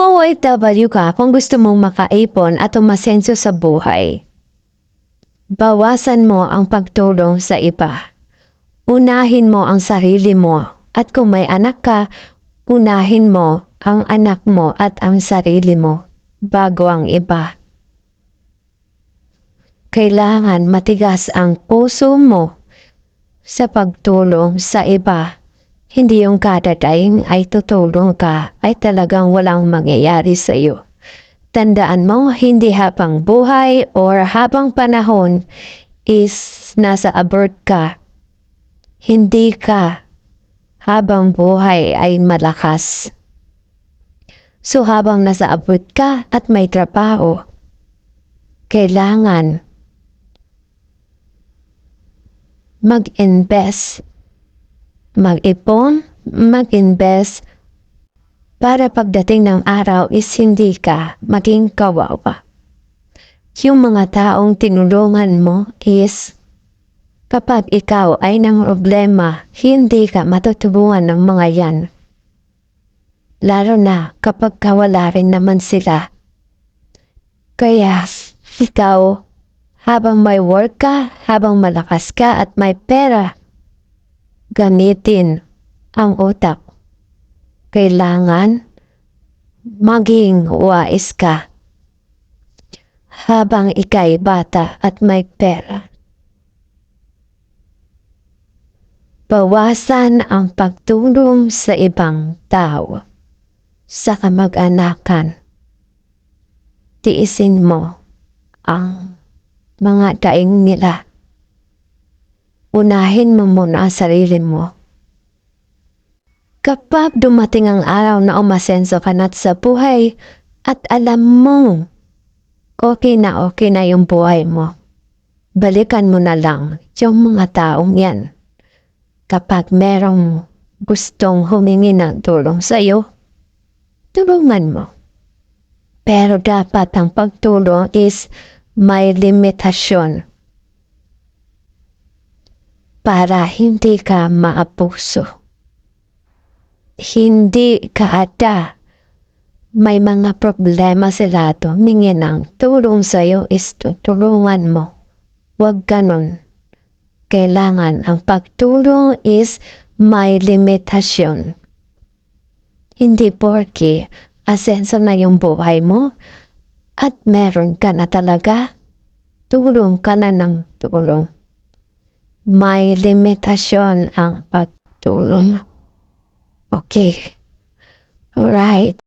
Kung OFW ka, kung gusto mong makaipon at umasenso sa buhay, bawasan mo ang pagtulong sa iba. Unahin mo ang sarili mo at kung may anak ka, unahin mo ang anak mo at ang sarili mo bago ang iba. Kailangan matigas ang puso mo sa pagtulong sa iba. Hindi yung kada daing ay tutulong ka ay talagang walang mangyayari sa iyo. Tandaan mo, hindi habang buhay or habang panahon is nasa abroad ka. Hindi ka habang buhay ay malakas. So habang nasa abroad ka at may trabaho, kailangan mag-invest, mag-ipon, mag-invest para pagdating ng araw is hindi ka maging kawawa. Yung mga taong tinulungan mo is kapag ikaw ay ng problema, hindi ka matutulungan ng mga yan. Lalo na kapag kawala rin naman sila. Kaya ikaw habang may work ka, habang malakas ka at may pera, gamitin ang utak. Kailangan maging wais ka habang ikay bata at may pera. Bawasan ang pagtulong sa ibang tao sa kamag-anakan. Tiisin mo ang mga daing nila. Unahin mo muna ang sarili mo. Kapag dumating ang araw na umasenso ka na sa buhay at alam mo okay na okay na yung buhay mo, balikan mo na lang yung mga taong yan. Kapag merong gustong humingi ng tulong sa iyo, tulungan mo. Pero dapat ang pagtulong is may limitasyon para hindi ka maapuso. Hindi ka ata may mga problema sila tumingin ng tulong sa'yo is tutulungan mo. Huwag ganon. Kailangan ang pagtulong is may limitasyon. Hindi porke asenso na yung buhay mo at meron ka na talaga, tulong ka na ng tulong. May limitasyon ang pagtulong. Okay. Alright.